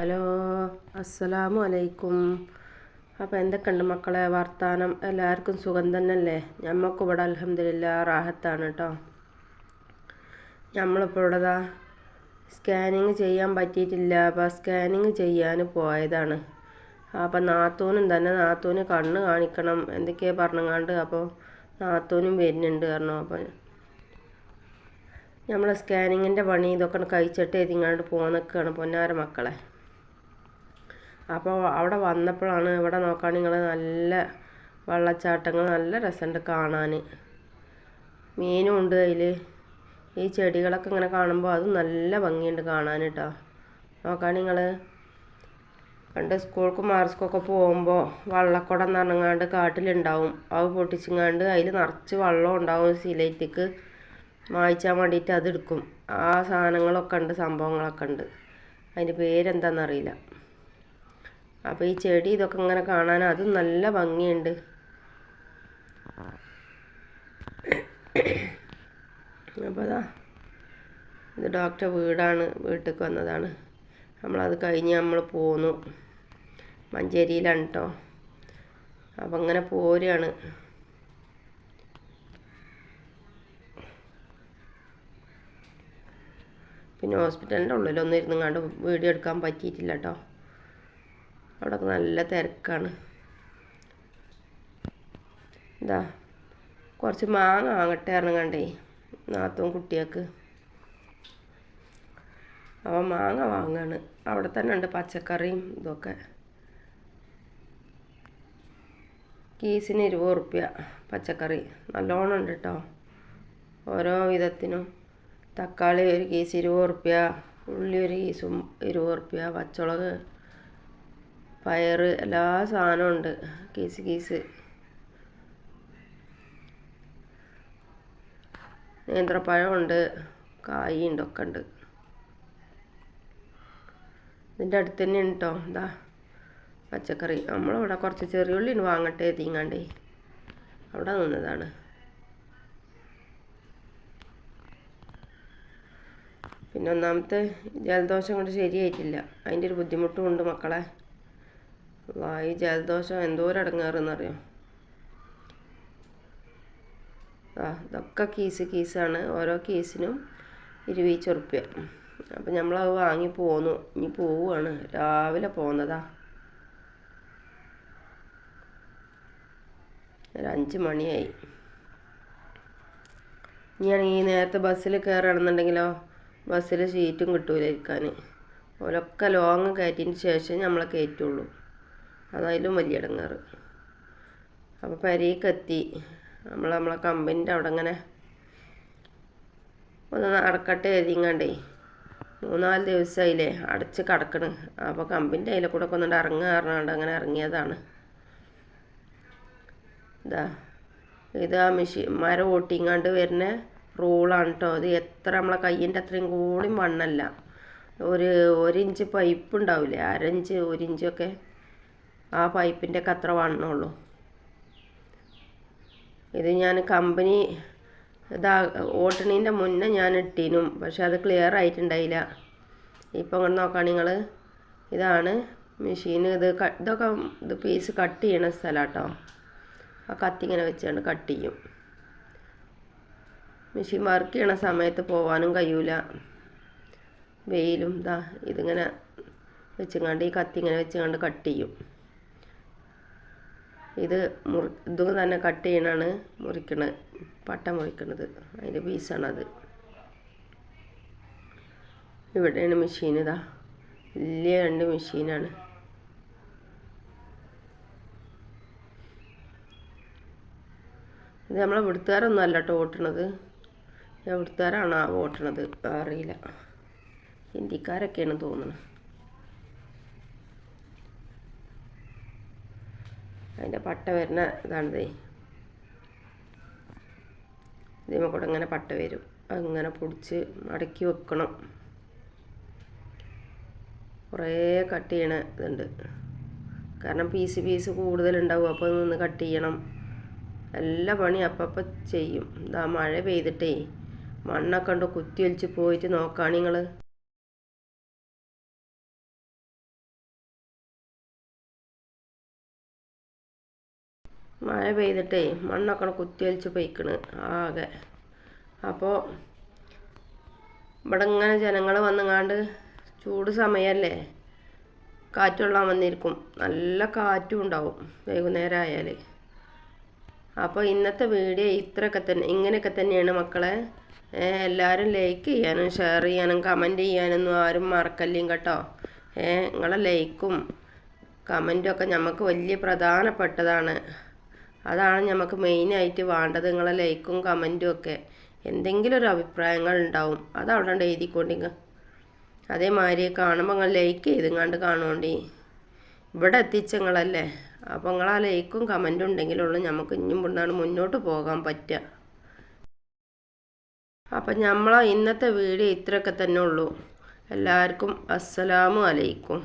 Hello അസ്സലാമു അലൈക്കും അപ്പോൾ എന്തൊക്കെയുണ്ട് മക്കളെ വർത്താനം? എല്ലാവർക്കും സുഖം തന്നെയല്ലേ? ഞമ്മക്ക് ഇവിടെ അലഹമില്ല റാഹത്താണ് കേട്ടോ നമ്മളിപ്പോൾ ഇവിടെതാ സ്കാനിങ് ചെയ്യാൻ പറ്റിയിട്ടില്ല. അപ്പോൾ സ്കാനിങ് ചെയ്യാൻ പോയതാണ്. അപ്പോൾ നാത്തൂനും തന്നെ നാത്തൂന് കണ്ണ് കാണിക്കണം എന്തൊക്കെയാണ് പറഞ്ഞങ്ങാണ്ട് അപ്പോൾ നാത്തൂനും വരുന്നുണ്ട് കാരണം അപ്പോൾ നമ്മൾ സ്കാനിങ്ങിന്റെ പണി ഇതൊക്കെ കഴിച്ചിട്ട് എതിങ്ങാണ്ട് പോകുന്നൊക്കെയാണ് പൊന്നാര മക്കളെ. അപ്പോൾ അവിടെ വന്നപ്പോഴാണ് ഇവിടെ നോക്കാൻ നിങ്ങൾ നല്ല വെള്ളച്ചാട്ടങ്ങൾ നല്ല രസമുണ്ട് കാണാൻ. മീനും ഉണ്ട് അതിൽ ഈ ചെടികളൊക്കെ ഇങ്ങനെ കാണുമ്പോൾ അതും നല്ല ഭംഗിയുണ്ട് കാണാൻ കേട്ടോ. നോക്കാൻ നിങ്ങൾ പണ്ട് സ്കൂൾക്കും മാർസ്ക്കൊക്കെ പോകുമ്പോൾ വള്ളക്കുടം നിറങ്ങാണ്ട് കാട്ടിലുണ്ടാവും. അത് പൊട്ടിച്ചിങ്ങാണ്ട് അതിൽ നിറച്ച് വെള്ളം ഉണ്ടാവും സിലേറ്റിക്ക്. മായ്ച്ചാൻ വേണ്ടിയിട്ട് അതെടുക്കും ആ സാധനങ്ങളൊക്കെ ഉണ്ട് സംഭവങ്ങളൊക്കെ ഉണ്ട്. അതിന്റെ പേരെന്താണെന്നറിയില്ല. അപ്പോൾ ഈ ചെടി ഇതൊക്കെ ഇങ്ങനെ കാണാൻ അതും നല്ല ഭംഗിയുണ്ട്. അപ്പോൾ അതാ ഇത് ഡോക്ടർ വീടാണ് വീട്ടിലേക്ക് വന്നതാണ്. നമ്മളത് കഴിഞ്ഞ് നമ്മൾ പോന്നു. മഞ്ചേരിയിലാണ് കേട്ടോ അപ്പം അങ്ങനെ പോരുകയാണ് പിന്നെ ഹോസ്പിറ്റലിന്റെ ഉള്ളിലൊന്നും ഇരുന്നങ്ങാണ്ട് വീഡിയോ എടുക്കാൻ പറ്റിയിട്ടില്ല കേട്ടോ അവിടെ നല്ല തിരക്കാണ്. എന്താ കുറച്ച് മാങ്ങ വാങ്ങട്ടെ ഇറങ്ങണ്ടേ നാത്തും കുട്ടികൾക്ക്. അവൻ മാങ്ങ വാങ്ങാണ്. അവിടെ തന്നെ ഉണ്ട് പച്ചക്കറിയും ഇതൊക്കെ. കീസിന് ഇരുപത് റുപ്യ പച്ചക്കറി. നല്ലോണം ഉണ്ട് കേട്ടോ ഓരോ വിധത്തിനും. തക്കാളി ഒരു കീസ് ഇരുപത് റുപ്യ ഉള്ളി ഒരു കീസും ഇരുപത് റുപ്യ പച്ചമുളക് പയർ എല്ലാ സാധനവും ഉണ്ട്. Keys keys. നേന്ത്രപ്പഴമുണ്ട് കായുണ്ട് ഒക്കെ ഉണ്ട്. ഇതിന്റെ അടുത്ത് തന്നെ കേട്ടോ എന്താ പച്ചക്കറി. നമ്മളിവിടെ കുറച്ച് ചെറിയ ഉള്ളി വാങ്ങട്ടെ തീങ്ങാണ്ടേ അവിടെ നിന്നതാണ്. പിന്നെ ഒന്നാമത്തെ ജലദോഷം കൊണ്ട് ശരിയായിട്ടില്ല. അതിന്റെ ഒരു ബുദ്ധിമുട്ടും ഉണ്ട് മക്കളെ. വായി ജലദോഷം എന്തോരം അടങ്ങാറെന്നറിയോ ആ ഇതൊക്കെ കീസ് കീസാണ്. ഓരോ കീസിനും ഇരുപീച്ച് ഉറുപ്പ്യ അപ്പം നമ്മളത് വാങ്ങി പോന്നു. ഇനി പോവുകയാണ് രാവിലെ പോകുന്നതാ ഒരു അഞ്ച് മണിയായി. ഇനിയാണെങ്കിൽ ഈ നേരത്തെ ബസ്സിൽ കയറുകയാണെന്നുണ്ടെങ്കിലോ ബസ്സിൽ സീറ്റും കിട്ടൂല ഇരിക്കാൻ ഓലൊക്കെ ലോങ് കയറ്റിയതിന് ശേഷം നമ്മളെ കയറ്റുള്ളൂ. അതായാലും വലിയ ഇടങ്ങാറ് അപ്പോൾ പരീക്കെത്തി. നമ്മൾ നമ്മളെ കമ്പനിന്റെ അവിടെ അങ്ങനെ ഒന്ന് നടക്കട്ടെ എഴുതിങ്ങാണ്ടേ മൂന്നാൽ ദിവസമായില്ലേ അടച്ച് കിടക്കണ്. അപ്പോൾ കമ്പിന്റെ അതിലെ കൂടെ ഒക്കെ ഒന്നുകൊണ്ട് ഇറങ്ങുക അങ്ങനെ ഇറങ്ങിയതാണ്. ഇതാ ഇത് ആ മെഷീൻ മരം ഓട്ടിങ്ങാണ്ട് വരുന്ന റൂളാണ് കേട്ടോ അത് എത്ര നമ്മളെ കയ്യിന്റെ അത്രയും കൂടി മണ്ണല്ല ഒരു ഒരിഞ്ച് പൈപ്പ് ഉണ്ടാവില്ലേ അരഞ്ച് ഒരിഞ്ചൊക്കെ ആ പൈപ്പിന്റെ ഒക്കെ അത്ര വണ്ണമുള്ളൂ. ഇത് ഞാൻ കമ്പനി ഇതാ ഓട്ടണീന്റെ മുന്നേ ഞാൻ ഇട്ടിനും പക്ഷെ അത് ക്ലിയർ ആയിട്ടുണ്ടായില്ല. ഇപ്പം ഇങ്ങനെ നോക്കാം നിങ്ങൾ ഇതാണ് മെഷീൻ ഇത് ഇതൊക്കെ ഇത് പീസ് കട്ട് ചെയ്യണ സ്ഥലം കേട്ടോ ആ കത്തി ഇങ്ങനെ വെച്ചാണ് കട്ട് ചെയ്യും. മെഷീൻ വർക്ക് ചെയ്യണ സമയത്ത് പോകാനും കഴിയൂല. വെയിലും ഇതാ ഇതിങ്ങനെ വെച്ചുകൊണ്ട് ഈ കത്തി ഇങ്ങനെ വെച്ചുകൊണ്ട് കട്ട് ചെയ്യും. ഇത് മുറി ഇത് തന്നെ കട്ട് ചെയ്യണാണ് മുറിക്കണത് പട്ട മുറിക്കണത്. അതിന്റെ പീസാണത് ഇവിടെയാണ് മെഷീൻ ഇതാ. വലിയ രണ്ട് മെഷീനാണ് ഇത് നമ്മളെ വിടുത്തുകാരൊന്നും അല്ല കേട്ടോ ഓട്ടണത്. എവിടുത്തുകാരാണ് ആ ഓട്ടണത്? അറിയില്ല. ഹിന്ദിക്കാരൊക്കെയാണ് തോന്നുന്നത് അതിന്റെ പട്ട വരുന്ന ഇതാണിതേ ഇതിമ കൂടെ ഇങ്ങനെ പട്ട വരും. അങ്ങനെ പൊടിച്ച് മടക്കി വെക്കണം. കുറേ കട്ട് ചെയ്യണ ഇതുണ്ട്. കാരണം പീസ് പീസ് കൂടുതലുണ്ടാവും. അപ്പോൾ നിന്ന് കട്ട് ചെയ്യണം. എല്ലാ പണി അപ്പം ചെയ്യും. ഇതാ മഴ പെയ്തിട്ടേ. മണ്ണൊക്കെ ഉണ്ട് കുത്തി ഒലിച്ച് പോയിട്ട് നോക്കുകയാണ് നിങ്ങൾ മഴ പെയ്തിട്ടേ മണ്ണൊക്കെ കുത്തിയൊലിച്ച് പൊയ്ക്കണ് ആകെ. അപ്പോൾ ഇവിടെ ഇങ്ങനെ ജനങ്ങൾ വന്നുങ്ങാണ്ട് ചൂട് സമയമല്ലേ കാറ്റുള്ളാൻ വന്നിരിക്കും. നല്ല കാറ്റും ഉണ്ടാവും വൈകുന്നേരം ആയാൽ അപ്പോൾ ഇന്നത്തെ വീഡിയോ ഇത്രയൊക്കെ തന്നെ ഇങ്ങനെയൊക്കെ തന്നെയാണ് മക്കളെ. എല്ലാവരും ലൈക്ക് ചെയ്യാനും ഷെയർ ചെയ്യാനും കമന്റ് ചെയ്യാനൊന്നും ആരും മറക്കല്ലേം കേട്ടോ. നിങ്ങളെ ലൈക്കും കമന്റും ഒക്കെ നമുക്ക് വലിയ പ്രധാനപ്പെട്ടതാണ്. അതാണ് നമുക്ക് മെയിനായിട്ട് വേണ്ടത്. നിങ്ങളെ ലൈക്കും കമന്റും ഒക്കെ. എന്തെങ്കിലും ഒരു അഭിപ്രായങ്ങൾ ഉണ്ടാവും. അത് അവിടെ എഴുതിക്കൊണ്ടിങ്ങ. അതേമാതിരി കാണുമ്പോൾ നിങ്ങൾ ലൈക്ക് ചെയ്തുങ്ങാണ്ട് കാണുകൊണ്ടി ഇവിടെ എത്തിച്ച നിങ്ങളല്ലേ അപ്പോൾ നിങ്ങൾ ആ ലൈക്കും കമന്റും ഉണ്ടെങ്കിലുള്ളൂ നമുക്ക് ഇനിയും കൊണ്ടാണ് മുന്നോട്ട് പോകാൻ പറ്റുക അപ്പം നമ്മളെ ഇന്നത്തെ വീഡിയോ ഇത്രയൊക്കെ തന്നെ ഉള്ളൂ. എല്ലാവർക്കും അസ്സലാമു അലൈക്കും.